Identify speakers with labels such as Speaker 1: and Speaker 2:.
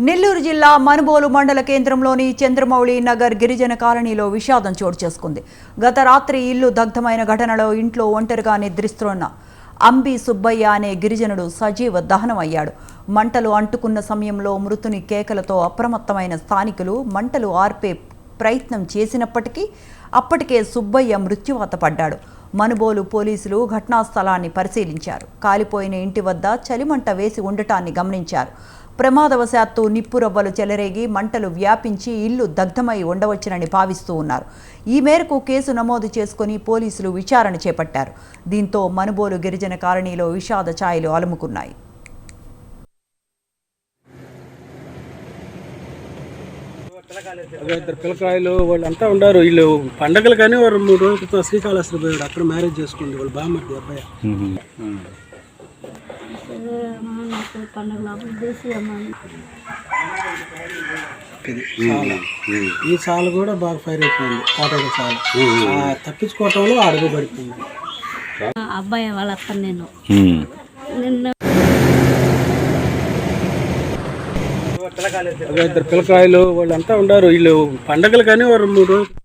Speaker 1: నెల్లూరు జిల్లా మనుబోలు మండల కేంద్రంలోని చంద్రమౌళి నగర్ గిరిజన కాలనీలో విషాదం చోటు చేసుకుంది. గత రాత్రి ఇల్లు దగ్ధమైన ఘటనలో ఇంట్లో ఒంటరిగా నిద్రిస్తున్న అంబి సుబ్బయ్య అనే గిరిజనుడు సజీవ దహనమయ్యాడు మంటలు అంటుకున్న సమయంలో మృతుని కేకలతో అప్రమత్తమైన స్థానికులు మంటలు ఆర్పే ప్రయత్నం చేసినప్పటికీ అప్పటికే సుబ్బయ్య మృత్యువాత పడ్డాడు. మనుబోలు పోలీసులు ఘటనా స్థలాన్ని పరిశీలించారు. కాలిపోయిన ఇంటి వద్ద చలిమంట వేసి ఉండటాన్ని గమనించారు. ప్రమాదవశాత్తు నిప్పురవ్వలు చెలరేగి మంటలు వ్యాపించి ఇల్లు దగ్ధమై ఉండవచ్చునని భావిస్తూ ఉన్నారు. ఈ మేరకు కేసు నమోదు చేసుకుని పోలీసులు విచారణ చేపట్టారు. దీంతో మనుబోలు గిరిజన కాలనీలో విషాద ఛాయలు అలుముకున్నాయి.
Speaker 2: ఇద్దరు పిల్లకాయలు వాళ్ళంతా ఉన్నారు. వీళ్ళు పండగలు కానీ వారు మూడు రోజుల క్రితం శ్రీకాళహస్తి పోయాడు అక్కడ మ్యారేజ్ చేసుకుంది. వాళ్ళ బామ్మర్ది అబ్బాయి. ఇది సాల. ఈ సాల కూడా బాగా ఫైర్ అయిపోయింది. తాటక సాల ఆ తప్పించుకోవటంలో అడుగు పడిపోయింది.
Speaker 3: అబ్బాయి వాళ్ళ అత్త నేను. నిన్న
Speaker 2: ఇద్దరు పిల్లకాయలు వాళ్ళంతా ఉన్నారు వీళ్ళు పండగలు కానీ వారు మూడు రోజులు